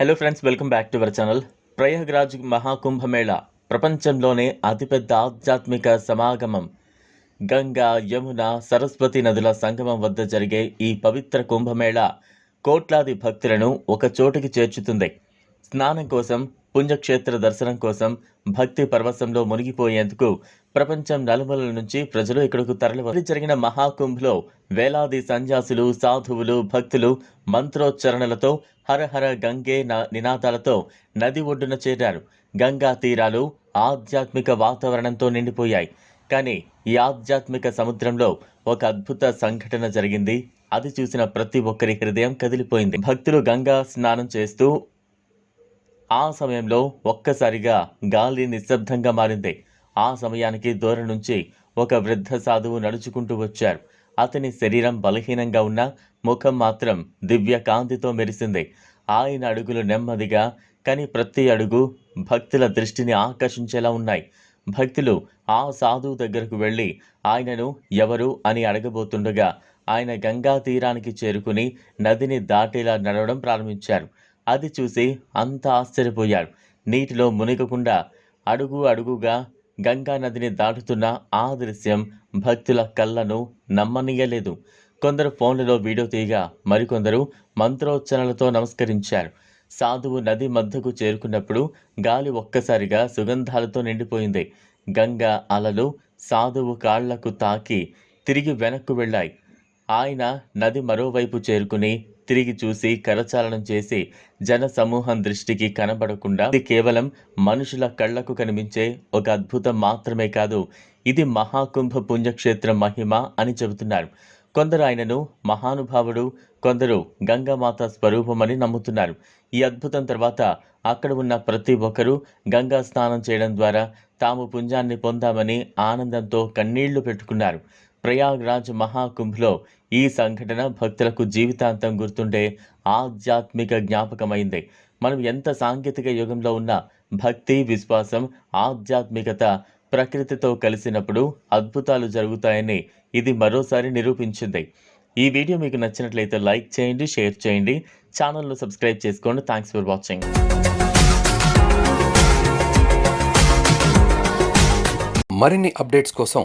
Hello friends welcome back to our channel Prayagraj Maha Kumbh Mela ప్రపంచంలోనే అతిపెద్ద ఆధ్యాత్మిక సమాగమం. గంగా యమున సరస్వతి నదుల సంగమం వద్ద జరిగే ఈ పవిత్ర కుంభమేళ కోట్లాది భక్తులను ఒక చోటుకి చేర్చుతుంది. స్నానం కోసం పుణ్యక్షేత్ర దర్శనం కోసం భక్తి పర్వసంలో మునిగిపోయేందుకు ప్రపంచం నలుమూలల నుంచి ప్రజలు ఇక్కడకు తరలి జరిగిన మహాకుంభ్లో వేలాది సన్యాసులు సాధువులు భక్తులు మంత్రోచ్చరణలతో హర హర గంగే న- నినాదాలతో నది ఒడ్డున చేరారు. గంగా తీరాలు ఆధ్యాత్మిక వాతావరణంతో నిండిపోయాయి. కానీ ఈ ఆధ్యాత్మిక సముద్రంలో ఒక అద్భుత సంఘటన జరిగింది. అది చూసిన ప్రతి ఒక్కరి హృదయం కదిలిపోయింది. భక్తులు గంగా స్నానం చేస్తూ ఆ సమయంలో ఒక్కసారిగా గాలి నిశ్శబ్దంగా మారింది. ఆ సమయానికి దూరం నుంచి ఒక వృద్ధ సాధువు నడుచుకుంటూ వచ్చారు. అతని శరీరం బలహీనంగా ఉన్న ముఖం మాత్రం దివ్య కాంతితో మెరిసింది. ఆయన అడుగులు నెమ్మదిగా కానీ ప్రతి అడుగు భక్తుల దృష్టిని ఆకర్షించేలా ఉన్నాయి. భక్తులు ఆ సాధువు దగ్గరకు వెళ్ళి ఆయనను ఎవరు అని అడగబోతుండగా ఆయన గంగా తీరానికి చేరుకుని నదిని దాటేలా నడవడం ప్రారంభించారు. అది చూసి అంతా ఆశ్చర్యపోయాడు. నీటిలో మునిగకుండా అడుగు అడుగుగా గంగా నదిని దాటుతున్న ఆ దృశ్యం భక్తుల కళ్ళను నమ్మనీయలేదు. కొందరు ఫోన్లలో వీడియో తీయగా మరికొందరు మంత్రోచ్చరణలతో నమస్కరించారు. సాధువు నది మధ్యకు చేరుకున్నప్పుడు గాలి ఒక్కసారిగా సుగంధాలతో నిండిపోయింది. గంగా అలలు సాధువు కాళ్ళకు తాకి తిరిగి వెనక్కు వెళ్ళాయి. ఆయన నది మరోవైపు చేరుకుని తిరిగి చూసి కరచాలనం చేసి జన సమూహం దృష్టికి కనబడకుండా ఇది కేవలం మనుషుల కళ్ళకు కనిపించే ఒక అద్భుతం మాత్రమే కాదు ఇది మహాకుంభ పుణ్యక్షేత్రం మహిమ అని చెబుతున్నారు. కొందరు ఆయనను మహానుభావుడు కొందరు గంగామాత స్వరూపమని నమ్ముతున్నారు. ఈ అద్భుతం తర్వాత అక్కడ ఉన్న ప్రతి ఒక్కరూ గంగా స్నానం చేయడం ద్వారా తాము పుంజాన్ని పొందామని ఆనందంతో కన్నీళ్ళు పెట్టుకున్నారు. ప్రయాగ్రాజ్ మహాకుంభ్లో ఈ సంఘటన భక్తులకు జీవితాంతం గుర్తుండే ఆధ్యాత్మిక జ్ఞాపకమైంది. మనం ఎంత సాంకేతిక యుగంలో ఉన్న భక్తి విశ్వాసం ఆధ్యాత్మికత ప్రకృతితో కలిసినప్పుడు అద్భుతాలు జరుగుతాయని ఇది మరోసారి నిరూపించింది. ఈ వీడియో మీకు నచ్చినట్లయితే లైక్ చేయండి షేర్ చేయండి ఛానల్ను సబ్స్క్రైబ్ చేసుకోండి. థ్యాంక్స్ ఫర్ వాచింగ్ మరిన్ని అప్డేట్స్ కోసం